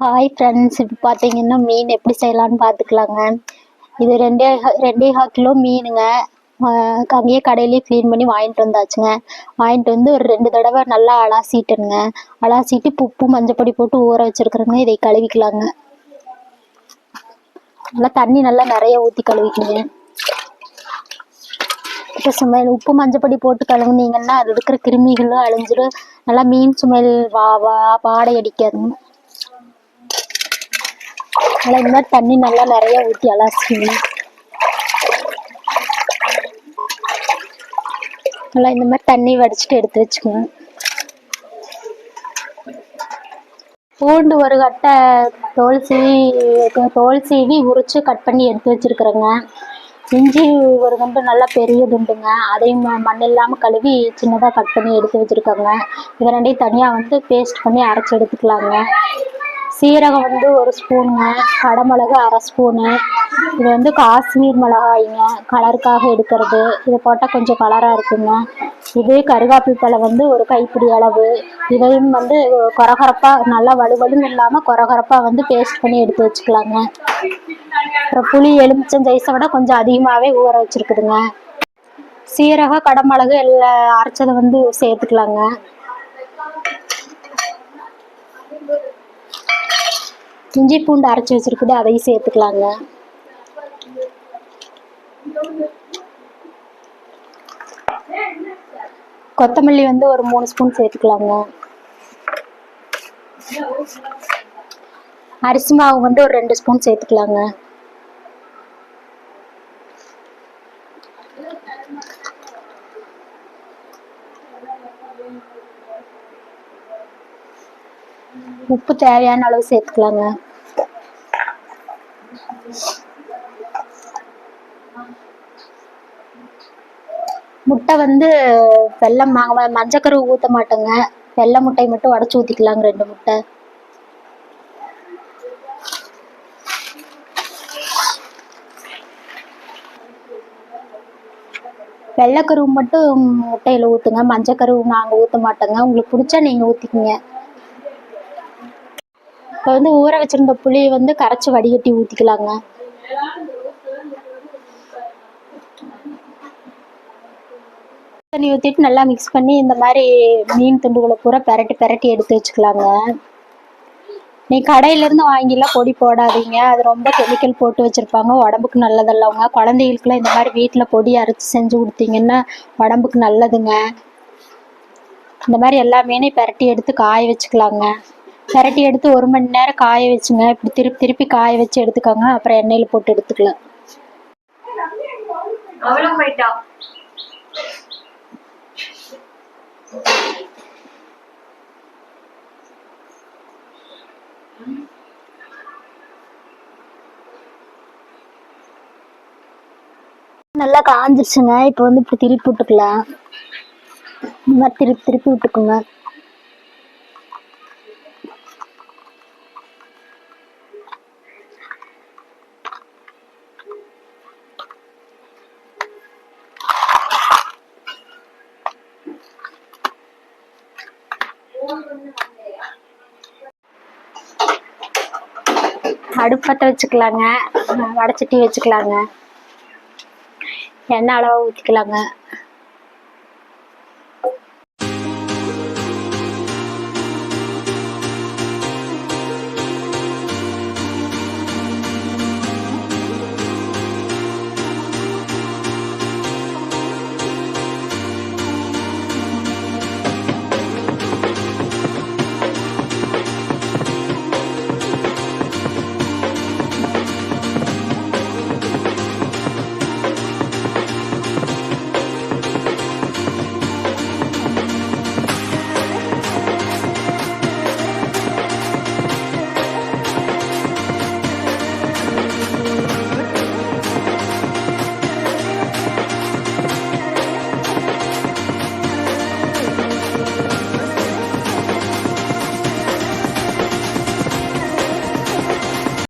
Hi friends இப்போ பார்த்தீங்கன்னா மீன் எப்படி செய்யலாம்னு பார்த்துக்கலாங்க இது ரெண்டே ஹா- ரெண்டே ஹா கிலோ மீனுங்க. அங்கேயே கடையிலேயே க்ளீன் பண்ணி வாங்கிட்டு வந்தாச்சுங்க. வாங்கிட்டு வந்து ஒரு ரெண்டு தடவை நல்லா அலாசிட்டுங்க அலாசிட்டு உப்பு மஞ்சப்பொடி போட்டு ஊற வச்சுருக்குறேங்க. இதை கழுவிக்கலாங்க. நல்லா தண்ணி நல்லா நிறைய ஊற்றி கழுவிக்கங்க இப்போ சுமையல் உப்பு மஞ்சப்பொடி போட்டு கழுவுனீங்கன்னா அதில் இருக்கிற கிருமிகளும் அழிஞ்சிடும் நல்லா மீன் சுமையல் வா வா பாடை அடிக்காதுங்க. நல்லா இந்த மாதிரி தண்ணி நல்லா நிறைய ஊற்றி அலாசிக்கணும். நல்லா இந்த மாதிரி தண்ணி வடிச்சிட்டு எடுத்து வச்சுக்கணும். பூண்டு ஒரு கட்டை தோல் சீவி தோல் சீவி உரிச்சு கட் பண்ணி எடுத்து வச்சுருக்குறேங்க. இஞ்சி ஒரு துண்டு நல்லா பெரிய துண்டுங்க. அதையும் ம- மண் இல்லாமல் கழுவி சின்னதாக கட் பண்ணி எடுத்து வச்சுருக்கோங்க. இது ரெண்டையும் தனியாக வந்து பேஸ்ட் பண்ணி அரைச்சி எடுத்துக்கலாங்க. சீரகம் வந்து ஒரு ஸ்பூனுங்க கடமிளகு அரை ஸ்பூனு. இது வந்து காஷ்மீர் மிளகாய்ங்க கலருக்காக எடுக்கிறது. இது போட்டால் கொஞ்சம் கலராக இருக்குங்க. இது கருவேப்பிலை வந்து ஒரு கைப்பிடி அளவு. இதையும் வந்து கொரகரப்பாக நல்லா வலுவலுன்னு இல்லாமல் கொரகரப்பாக வந்து பேஸ்ட் பண்ணி எடுத்து வச்சுக்கலாங்க. அப்புறம் புளி எலுமிச்சம் சைஸை விட கொஞ்சம் அதிகமாகவே ஊற வச்சுருக்குதுங்க. சீரகம் கடமிளகு எல்லாம் அரைச்சதை வந்து சேர்த்துக்கலாங்க. இஞ்சி பூண்டு அரைச்சி வச்சிருக்குது அதையும் சேர்த்துக்கலாங்க. கொத்தமல்லி வந்து ஒரு மூணு ஸ்பூன் சேர்த்துக்கலாங்க. அரிசி மாவு வந்து ஒரு ரெண்டு ஸ்பூன் சேர்த்துக்கலாங்க. உப்பு தேவையான அளவு சேர்த்துக்கலாங்க. முட்டை வந்து வெள்ளம் நாங்கள் மஞ்சக்கரு ஊற்ற மாட்டோங்க. வெள்ளை முட்டை மட்டும் உடச்சி ஊற்றிக்கலாங்க ரெண்டு முட்டை. வெள்ளைக்கருவு மட்டும் முட்டையில் ஊற்றுங்க மஞ்சக்கருவு நாங்கள் ஊற்ற மாட்டோங்க. உங்களுக்கு பிடிச்சா நீங்கள் ஊற்றிக்கிங்க இப்போ வந்து ஊற வச்சிருந்த புளியை வந்து கரைச்சி வடிகட்டி ஊற்றிக்கலாங்க தண்ணி ஊற்றிட்டு நல்லா மிக்ஸ் பண்ணி இந்த மாதிரி மீன் துண்டுகளை பூரா பெரட்டி பெரட்டி எடுத்து வச்சுக்கலாங்க. நீ கடையிலேருந்து வாங்கிலாம் பொடி போடாதீங்க. அது ரொம்ப கெமிக்கல் போட்டு வச்சுருப்பாங்க. உடம்புக்கு நல்லதல்லவங்க குழந்தைகளுக்குலாம் இந்த மாதிரி வீட்டில் பொடி அரைச்சி செஞ்சு கொடுத்தீங்கன்னா உடம்புக்கு நல்லதுங்க. இந்த மாதிரி எல்லா மீனையும் பெரட்டி எடுத்து காய வச்சுக்கலாங்க. பெரட்டி எடுத்து ஒரு மணி நேரம் காய வச்சுங்க. இப்படி திருப்பி திருப்பி காய வச்சு எடுத்துக்கோங்க. அப்புறம் எண்ணெயில் போட்டு எடுத்துக்கலாம். நல்லா காஞ்சிருச்சுங்க. இப்போ வந்து இப்படி திருப்பி விட்டுக்கலாம். இந்த மாதிரி திருப்பி திருப்பி விட்டுக்குங்க. அடுப்பத்தை வச்சுக்கலாங்க. வடச்சட்டி வச்சுக்கலாங்க. எண்ணெய் அளவாக ஊற்றிக்கலாங்க